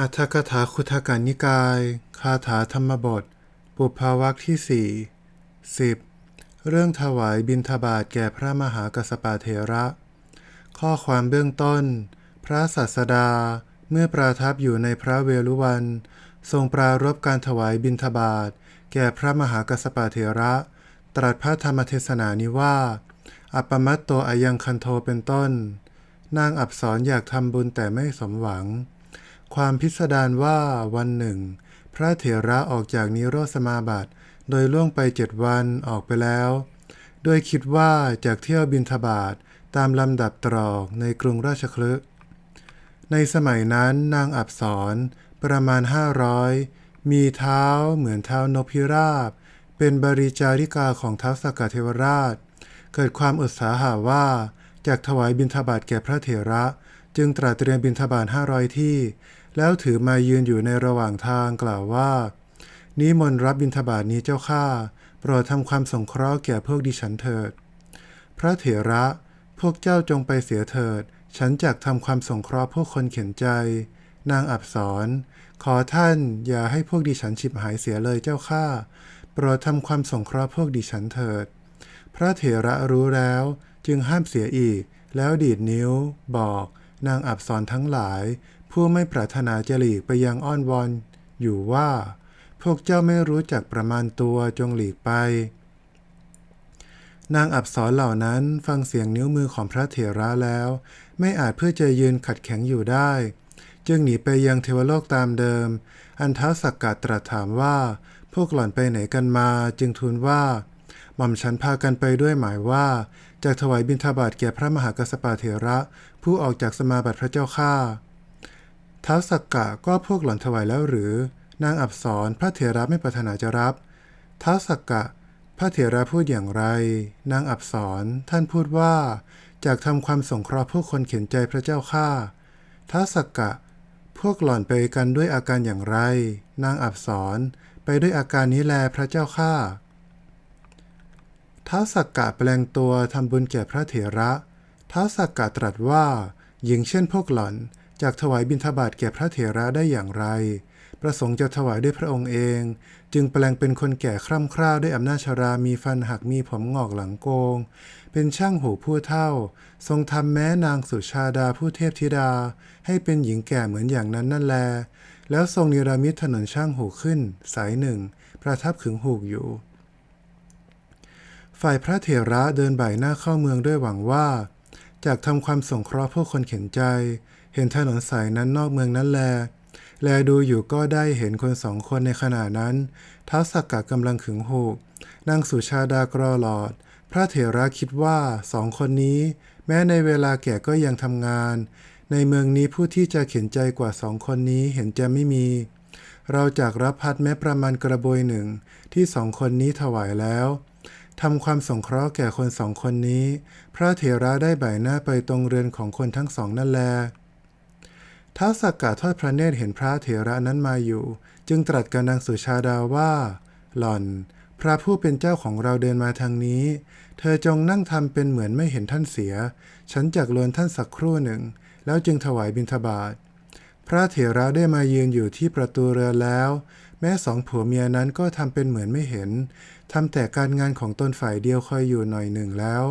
อัฏฐกถาคุทการนิกาย คาถาธรรมบท ปุภาวักที่สี่สิบเรื่องถวายบิณฑบาตแก่พระมหากัสปะเถระ ข้อความเบื้องต้น พระศาสดา เมื่อประทับอยู่ในพระเวฬุวัน ทรงปรารบการถวายบิณฑบาตแก่พระมหากัสปะเถระ ตรัสพระธรรมเทศนานี้ว่า อัปมัตโตอายังคันโทเป็นต้น นางอับสรอยากทำบุญแต่ไม่สมหวัง ความพิสดารว่าวันหนึ่ง พระเถระออกจากนิโรธสมาบัติ โดยล่วงไปเจ็ดวันออกไปแล้วโดยคิดว่าจากเที่ยวบินทบาทตามลำดับตรอกในกรุงราชคลึในสมัยนั้นนางอับสรประมาณห้าร้อยมีเท้าเหมือนเท้านกพิราบ เป็นบริจาริกาของท้าวสกกเทวราช เกิดความอุตสาหะว่าจากถวายบิณฑบาตแก่พระเถระ จึงตรัสเตรียมบิณฑบาตห้าร้อยที่ แล้วถือมายืนอยู่ในระหว่างทางกล่าวว่า นิมนต์รับบิณฑบาตนี้เจ้าข้าโปรดทำความสงเคราะห์แก่พวกดิฉันเถิด พระเถระพวกเจ้าจงไปเสียเถิด ฉันจักทำความสงเคราะห์พวกคนเข็นใจ นางอับสรขอท่านอย่าให้พวกดิฉันฉิบหายเสียเลยเจ้าข้าโปรดทำความสงเคราะห์พวกดิฉันเถิด พระเถระรู้แล้วจึงห้ามเสียอีก แล้วดีดนิ้ว บอก นางอับสรทั้งหลาย ผู้ไม่ปรารถนาจะหลีกไปยังอ้อนวอนอยู่ว่า พวกเจ้าไม่รู้จักประมาณตัวจงหลีกไป นางอับสรเหล่านั้นฟังเสียงนิ้วมือของพระเถระแล้ว ไม่อาจเพื่อจะยืนขัดแข็งอยู่ได้ จึงหนีไปยังเทวโลกตามเดิม อันท้าสักกะตรัสถามว่า พวกหล่อนไปไหนกันมาจึงทูลว่า หม่อมฉันพากันไปด้วยหมายว่าจากถวายบิณฑบาตแก่พระมหากัสสปะเถระ ผู้ออกจากสมาบัติพระเจ้าข้า ท้าวสักกะก็พวกหล่อนถวายแล้วหรือ นางอับสรพระเถระไม่ปรารถนาจะรับท้าวสักกะ พระเถระพูดอย่างไร นางอับสรท่านพูดว่าจากทำความสงเคราะห์ผู้คนเข็นใจพระเจ้าข้าท้าวสักกะ พวกหล่อนไปกันด้วยอาการอย่างไร นางอับสรไปด้วยอาการนี้แลพระเจ้าข้าท้าวสักกะแปลงตัวทำบุญแก่พระเถระท้าวสักกะตรัสว่าหญิงเช่นพวกหล่อน จากถวายบิณฑบาตแก่พระเถระได้อย่างไร ประสงค์จะถวายด้วยพระองค์เอง จึงแปลงเป็นคนแก่คร่ำคร่าวด้วยอำนาจชรามีฟันหักมีผมงอกหลังโกง เป็นช่างหูผู้เท่า ทรงทำแม้นางสุชาดาผู้เทพธิดา ให้เป็นหญิงแก่เหมือนอย่างนั้นนั่นแล แล้วทรงนิรามิตถนนช่างหูขึ้น สายหนึ่ง ประทับขึงหูกอยู่ฝ่ายพระเถระเดินบ่ายหน้าเข้าเมืองด้วยหวังว่า จากทำความสงเคราะห์ผู้คนเข็นใจ เห็นถนนสายนั้นนอกเมืองนั้นแล แลดูอยู่ก็ได้เห็นคนสองคนในขณะนั้นท้าวสักกะกำลังขึงหูกนางสุชาดากรอหลอด พระเถระคิดว่าสองคนนี้ แม้ในเวลาแก่ก็ยังทำงาน ในเมืองนี้ผู้ที่จะเข็นใจกว่าสองคนนี้เห็นจะไม่มี เราจากรับพัดแม้ประมาณกระบวยหนึ่งที่สองคนนี้ถวายแล้วทำความสงเคราะห์แก่คนสองคนนี้ พระเถระได้บ่ายหน้าไปตรงเรือนของคนทั้งสองนั่นแล ท้าสักกะทอดพระเนตรเห็นพระเถระนั้นมาอยู่ จึงตรัสกับนางสุชาดาว่า หล่อน พระผู้เป็นเจ้าของเราเดินมาทางนี้ เธอจงนั่งทำเป็นเหมือนไม่เห็นท่านเสีย ฉันจักลวนท่านสักครู่หนึ่ง แล้วจึงถวายบิณฑบาตพระเถระได้มายืนอยู่ที่ประตูเรือแล้ว แม้สองผัวเมียนั้นก็ทำเป็นเหมือนไม่เห็นทำแต่การงานของตนฝ่ายเดียวคอยอยู่หน่อยหนึ่งแล้ว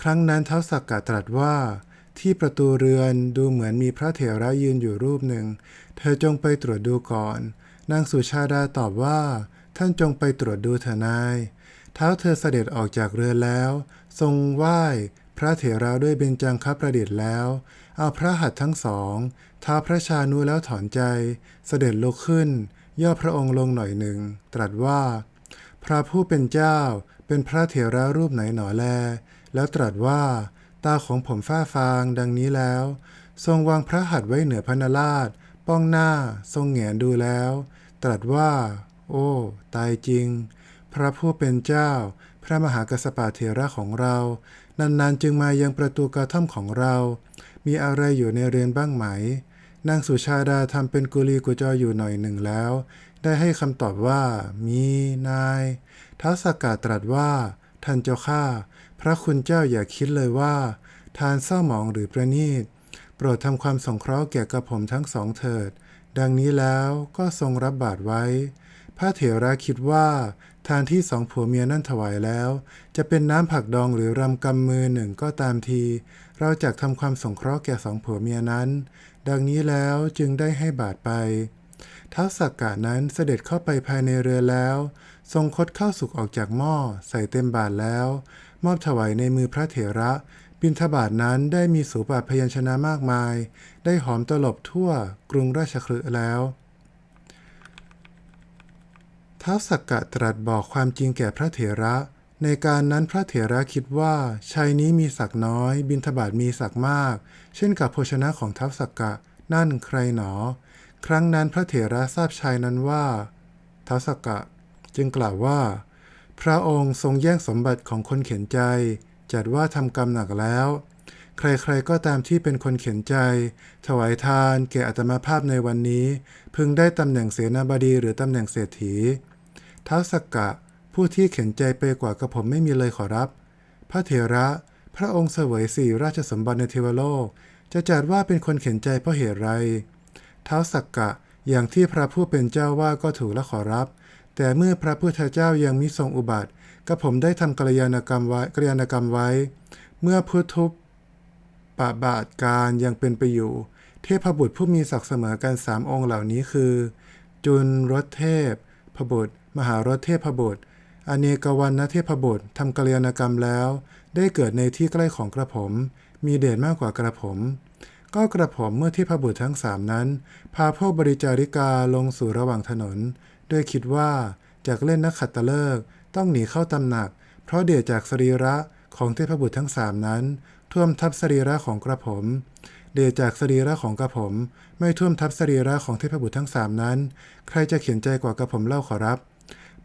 ครั้งนั้นเท้าสักกะตรัสว่า ที่ประตูเรือนดูเหมือนมีพระเถระยืนอยู่รูปหนึ่ง เธอจงไปตรวจดูก่อน นางสุชาดาตอบว่า ท่านจงไปตรวจดูเถนาย เท้าเธอเสด็จออกจากเรือนแล้ว ทรงไหว้พระเถระด้วยเบญจังคับประดิษฐ์แล้ว เอาพระหัตถ์ทั้งสองท้าพระชานุแล้วถอนใจ เสด็จลุกขึ้น ย่อพระองค์ลงหน่อยหนึ่ง ตรัสว่า พระผู้เป็นเจ้าเป็นพระเถระรูปไหนหนอแล แล้วตรัสว่า ตาของผมฝ้าฟางดังนี้แล้ว ทรงวางพระหัตถ์ไว้เหนือพระนราช ป้องหน้าทรงแงนดูแล้ว ตรัสว่า โอ้ ตายจริง พระผู้เป็นเจ้า พระมหากัสปะเถระของเรา นานๆจึงมายังประตูกระท่อมของเรา มีอะไรอยู่ในเรือนบ้างไหม นางสุชาดาทำเป็นกุลีกุจออยู่หน่อยหนึ่งแล้ว ได้ให้คำตอบว่า มีนายท้าวสกกาตรัสว่าท่านเจ้าข้า ระคุณเจ้าอย่าคิดเลยว่า ทานเศร้าหมองหรือประนีต โปรดทำความสงเคราะห์แก่กระผมทั้งสองเถิด ดังนี้แล้วก็ทรงรับบาตรไว้ พระเถระคิดว่า ทานที่สองผัวเมียนั่นถวายแล้ว จะเป็นน้ำผักดองหรือรำกำมือหนึ่งก็ตามที เราจะทำความสงเคราะห์แก่สองผัวเมียนั้น ดังนี้แล้วจึงได้ให้บาตรไปท้าวสักกะนั้นเสด็จเข้าไปภายในเรือแล้ว ทรงคดข้าวสุกออกจากหม้อใส่เต็มบาตรแล้ว มอบถวายในมือพระเถระ บิณฑบาตนั้นได้มีสูปาพยัญชนะมากมาย ได้หอมตลบทั่วกรุงราชคฤห์แล้วท้าวสักกะตรัสบอกความจริงแก่พระเถระ ในการนั้นพระเถระคิดว่าชายนี้มีศักดิ์น้อย บิณฑบาตมีศักดิ์มาก เช่นกับโภชนะของท้าวสักกะนั่นใครหนอ ครั้งนั้นพระเถระทราบชายนั้นว่าท้าวสักกะ จึงกล่าวว่า พระองค์ทรงแย่งสมบัติของคนเข็นใจ จัดว่าทำกรรมหนักแล้ว ใครๆก็ตามที่เป็นคนเข็นใจ ถวายทานแก่อัตมาภาพในวันนี้ พึงได้ตำแหน่งเสนาบดีหรือตำแหน่งเศรษฐีท้าวสกกะ ผู้ที่เข็นใจไปกว่ากระผมไม่มีเลยขอรับ พระเถระ พระองค์เสวยสี่ราชสมบัติในเทวโลก จะจัดว่าเป็นคนเข็นใจเพราะเหตุไรท้าวสักกะอย่างที่พระผู้เป็นเจ้าว่าก็ถูกและขอรับ แต่เมื่อพระพุทธเจ้ายังมิทรงอุบัติกระผมได้ทำกัลยาณกรรมไว้กัลยาณกรรมไว้ เมื่อพุทธุปปบาทการยังเป็นไปอยู่ เทพบุตรผู้มีศักดิ์เสมอกันสามองค์เหล่านี้คือ จุลรถเทพพบุตร มหารถเทพบุตรอเนกวันนเทพบุตรทำกัลยาณกรรมแล้ว ได้เกิดในที่ใกล้ของกระผม มีเดชมากกว่ากระผม ก็กระผมเมื่อเทพบุตรทั้งสามนั้น พาพวกบริจาริกาลงสู่ระหว่างถนน โดยคิดว่าจากเล่นนักขัตฤกษ์ต้องหนีเข้าตำหนัก เพราะเดชจากสรีระของเทพบุตรทั้งสามนั้น ท่วมทับสรีระของกระผม เดชจากสรีระของกระผม ไม่ท่วมทับสรีระของเทพบุตรทั้งสามนั้น ใครจะเขียนใจกว่ากระผมเล่าขอรับ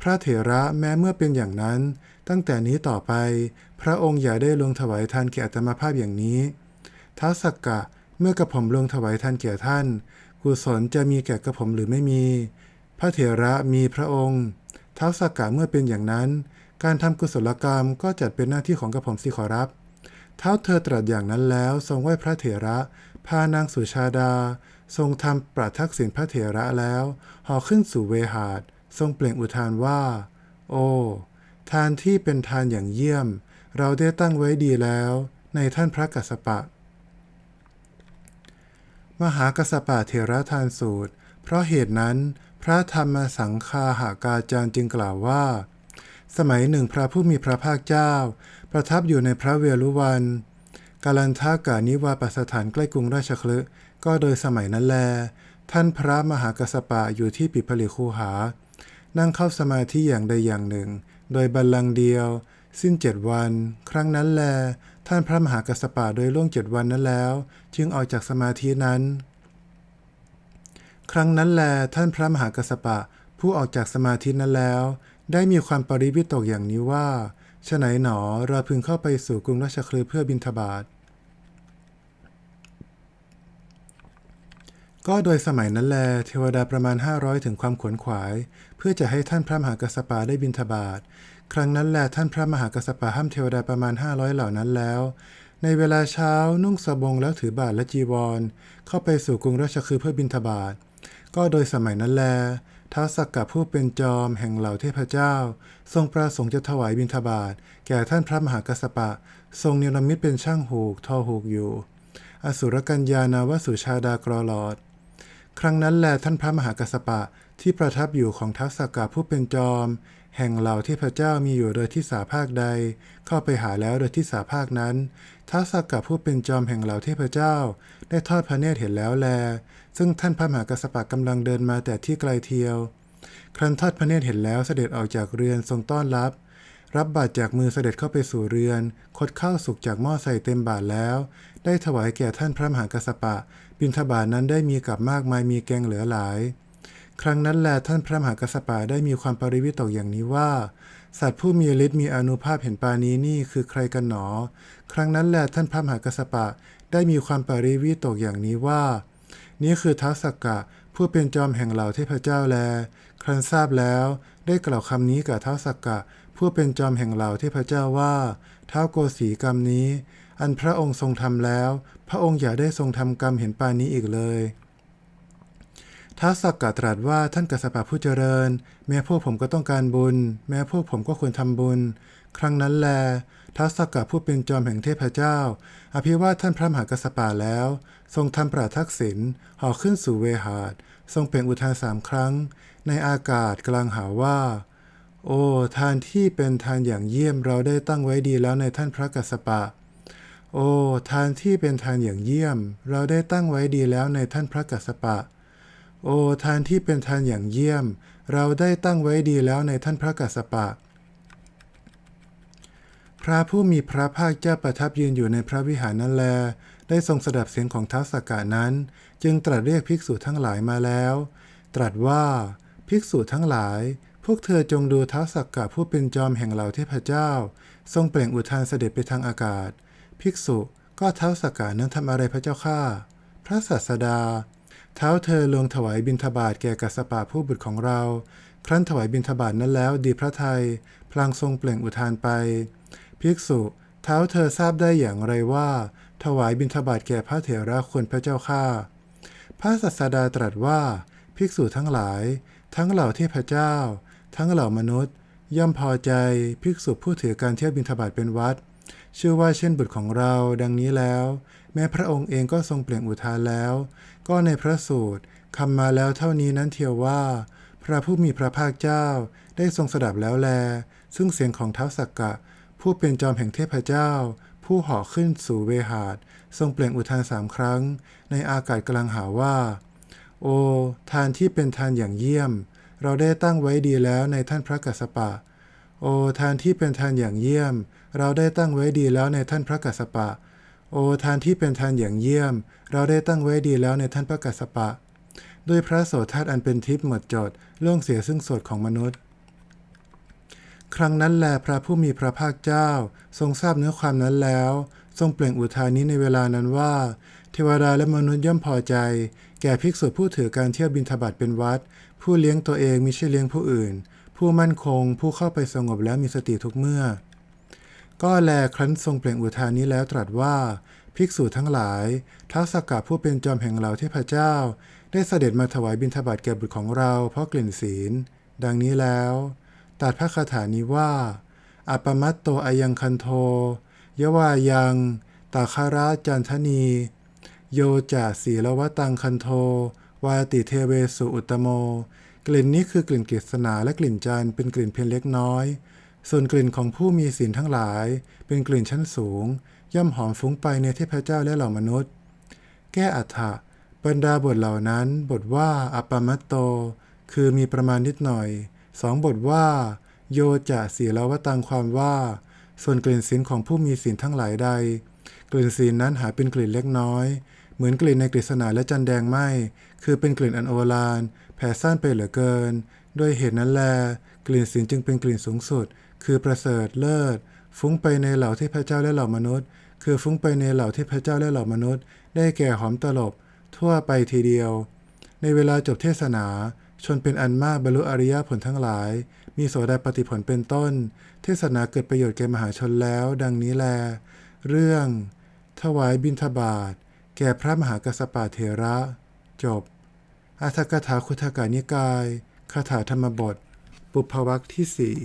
พระเถระแม้เมื่อเป็นอย่างนั้น ตั้งแต่นี้ต่อไป พระองค์อย่าได้ลงถวายทานแก่อัตมาภาพอย่างนี้ท้าสักกะเมื่อกระผมลงถวายทานแก่ท่าน กุศลจะมีแก่กระผมหรือไม่มี พระเถระมีพระองค์ท้าวสักกะเมื่อเป็นอย่างนั้น การทำกุศลกรรมก็จัดเป็นหน้าที่ของกระผมสิขอรับเท้าเธอตรัสอย่างนั้นแล้วทรงไหว้พระเถระ พานางสุชาดา ทรงทำประทักษิณพระเถระแล้วห่อขึ้นสู่เวหาดทรงเปล่งอุทานว่า โอ้ทานที่เป็นทานอย่างเยี่ยม เราได้ตั้งไว้ดีแล้ว ในท่านพระกัสสปะ มหากัสสปะเถระทานสูตร เพราะเหตุนั้น พระธรรมสังฆาหากาจารย์จึงกล่าวว่า สมัยหนึ่งพระผู้มีพระภาคเจ้า ประทับอยู่ในพระเวรุวันกาลันทากานิวาปสถานใกล้กรุงราชคลึก็โดยสมัยนั้นแล ท่านพระมหากัสปะอยู่ที่ปิดผลิคูหา นั่งเข้าสมาธิอย่างใดอย่างหนึ่ง โดยบัลลังก์เดียว สิ้นเจ็ดวัน ครั้งนั้นแล ท่านพระมหากัสสปะโดยล่วงเจ็ดวันนั้นแล้ว จึงออกจากสมาธินั้น ครั้งนั้นแลท่านพระมหากัสสปะ ผู้ออกจากสมาธินั้นแล้ว ได้มีความปริวิตกอย่างนี้ว่าฉไหนหนอเราพึงเข้าไปสู่กรุงราชคลือเพื่อบินทบาทก็โดยสมัยนั้นแล เทวดาประมาณ 500 ถึงความขวนขวาย เพื่อจะให้ท่านพระมหากัสสปะได้บินทบาทครั้งนั้นแลท่านพระมหากัสสปะห้ามเทวดาประมาณ 500 เหล่านั้นแล้ว ในเวลาเช้านุ่งสบงแล้วถือบาทและจีวร เข้าไปสู่กรุงราชคลือเพื่อบินทบาท ก็โดยสมัยนั้นแลท้าวสักกะผู้เป็นจอมแห่งเหล่าเทพเจ้า ทรงประสงค์จะถวายบิณฑบาตแก่ท่านพระมหากัสปะ ทรงเนรมิตเป็นช่างหูกทอหูกอยู่ อสุรกัญญานาวสุชาดากรอลอด ครั้งนั้นแลท่านพระมหากัสสปะที่ประทับอยู่ของท้าวสักกะผู้เป็นจอม แห่งเหล่าเทพเจ้ามีอยู่โดยที่สาภาคใด เข้าไปหาแล้วโดยที่สาภาคนั้นท้าวสักกะผู้เป็นจอมแห่งเหล่าเทพเจ้า ได้ทอดพระเนตรเห็นแล้วแล ซึ่งท่านพระมหากัสสปะกำลังเดินมาแต่ที่ไกลเทียว ครั้นทอดพระเนตรเห็นแล้วเสด็จออกจากเรือนทรงต้อนรับ รับบาตรจากมือเสด็จเข้าไปสู่เรือน คดข้าวสุกจากหม้อใส่เต็มบาตรแล้ว ได้ถวายแก่ท่านพระมหากัสสปะ บิณฑบาตนั้นได้มีกับมากมายมีแกงเหลือหลาย ครั้งนั้นแลท่านพระมหากัสสปะได้มีความปริวิตกอย่างนี้ว่า สัตว์ผู้มีฤทธิ์มีอนุภาพเห็นปานี้นี่คือใครกันหนอ ครั้งนั้นแลท่านพระมหากัสสปะได้มีความปริวิตกอย่างนี้ว่า นี่คือท้าวสักกะผู้เป็นจอมแห่งเหล่าเทพเจ้าแล ครั้นทราบแล้วได้กล่าวคำนี้กับท้าวสักกะ ผู้เป็นจอมแห่งเหล่าเทพเจ้าว่าท้าวโกสีกรรมนี้ อันพระองค์ทรงทำแล้ว พระองค์อย่าได้ทรงทำกรรมเห็นปานนี้อีกเลย ท้าวสักกะตรัสว่าท่านกัสปะผู้เจริญ แม้พวกผมก็ต้องการบุญ แม้พวกผมก็ควรทำบุญ ครั้งนั้นแลท้าวสักกะผู้เป็นจอมแห่งเทพเจ้า อภิวาทท่านพระมหากัสปะแล้ว ทรงทำปราทักษิณห่อขึ้นสู่เวหาด ทรงเปล่งอุทานสามครั้ง ในอากาศกลางหาว่า โอ้ ทานที่เป็นทานอย่างเยี่ยมเราได้ตั้งไว้ดีแล้วในท่านพระกัสสปะโอ้ ทานที่เป็นทานอย่างเยี่ยม เราได้ตั้งไว้ดีแล้วในท่านพระกัสสปะ โอ้ทานที่เป็นทานอย่างเยี่ยม เราได้ตั้งไว้ดีแล้วในท่านพระกัสสปะ พระผู้มีพระภาคเจ้าประทับยืนอยู่ในพระวิหารนั่นแล ได้ทรงสดับเสียงของท้าวสักกะนั้น จึงตรัสเรียกภิกษุทั้งหลายมาแล้ว ตรัสว่าภิกษุทั้งหลาย พวกเธอจงดูท้าวสักกะผู้เป็นจอมแห่งเหล่าเทพเจ้า ทรงเปล่งอุทานเสด็จไปทางอากาศ ภิกษุก็ท้าวสักกะนั้นทำอะไรพระเจ้าข้าพระศาสดา เท้าเธอลงถวายบิณฑบาตแก่กัสปะผู้บุตรของเรา ครั้นถวายบิณฑบาตนั้นแล้วดีพระไทย พลางทรงเปล่งอุทานไป ภิกษุ เท้าเธอทราบได้อย่างไรว่า ถวายบิณฑบาตแก่พระเถระควรพระเจ้าข้าพระศาสดาตรัสว่า ภิกษุทั้งหลาย ทั้งเหล่าเทพเจ้า ทั้งเหล่ามนุษย์ ย่อมพอใจภิกษุผู้ถือการเที่ยวบิณฑบาตเป็นวัดชื่อว่าเช่นบุตรของเราดังนี้แล้ว แม้พระองค์เองก็ทรงเปล่งอุทานแล้ว ก็ในพระสูตรคำมาแล้วเท่านี้นั้นเทียวว่า พระผู้มีพระภาคเจ้าได้ทรงสดับแล้วแล ซึ่งเสียงของเท้าสักกะ ผู้เป็นจอมแห่งเทพเจ้า ผู้เหาะขึ้นสู่เวหาดทรงเปล่งอุทานสามครั้ง ในอากาศกำลังหาว่า โอ ทานที่เป็นทานอย่างเยี่ยม เราได้ตั้งไว้ดีแล้วในท่านพระกัสสปะ โอ ทานที่เป็นทานอย่างเยี่ยม เราได้ตั้งไว้ดีแล้วในท่านพระกัสสปะ โอทานที่เป็นทานอย่างเยี่ยม เราได้ตั้งไว้ดีแล้วในท่านพระกัสสปะ ด้วยพระโสทัศน์อันเป็นทิพย์หมดจดล่วงเสียซึ่งโสดของมนุษย์ ครั้งนั้นแลพระผู้มีพระภาคเจ้า ทรงทราบเนื้อความนั้นแล้ว ทรงเปล่งอุทานนี้ในเวลานั้นว่า เทวดาและมนุษย์ย่อมพอใจ แก่ภิกษุผู้ถือการเที่ยวบินทบาทเป็นวัด ผู้เลี้ยงตัวเองมิใช่เลี้ยงผู้อื่น ผู้มั่นคง ผู้เข้าไปสงบแล้วมีสติทุกเมื่อ ก็แลครั้นทรงเปล่งอุทานนี้แล้วตรัสว่า ภิกษุทั้งหลายท้าวสักกะผู้เป็นจอมแห่งเหล่าเทพเจ้า ได้เสด็จมาถวายบิณฑบาตแก่บุตรของเราเพราะกลิ่นศีล ดังนี้แล้วตัดพระคาถานี้ว่าอัปมัตโตอายังคันโทยวายังตาคาราจันทนี โยจะสีลวตังคันโท วาติเทเวสุอุตโม กลิ่นนี้คือกลิ่นกฤษณาและกลิ่นจันเป็นกลิ่นเพียงเล็กน้อย ส่วนกลิ่นของผู้มีศีลทั้งหลาย เป็นกลิ่นชั้นสูง ย่อมหอมฟุ้งไปในเทพเจ้าและเหล่ามนุษย์ แก้อัฏฐะบรรดาบทเหล่านั้น บทว่าอปปมัตโต คือมีประมาณนิดหน่อยสองบทว่า โยจะสีลวตังความว่า ส่วนกลิ่นศีลของผู้มีศีลทั้งหลายใด กลิ่นศีลนั้นหาเป็นกลิ่นเล็กน้อย เหมือนกลิ่นในกฤษณาและจันแดงไหมคือเป็นกลิ่นอันโอฬารแผ่ซ่านไปเหลือเกิน ด้วยเหตุนั้นแล กลิ่นศีลจึงเป็นกลิ่นสูงสุด คือประเสริฐเลิศ ฟุ้งไปในเหล่าเทพระเจ้าและเหล่ามนุษย์ คือฟุ้งไปในเหล่าเทพระเจ้าและเหล่ามนุษย์ ได้แก่หอมตลบ ทั่วไปทีเดียว ในเวลาจบเทศนา ชนเป็นอันมากบรรลุอริยผลทั้งหลาย มีโสดาปฏิผลเป็นต้น เทศนาเกิดประโยชน์แก่มหาชนแล้ว ดังนี้แล เรื่อง ถวายบิณฑบาตแก่พระมหากัสสปะเถระ จบอัธกถาคุถกานิกายคาถาธรรมบท ปุพพวักที่สี่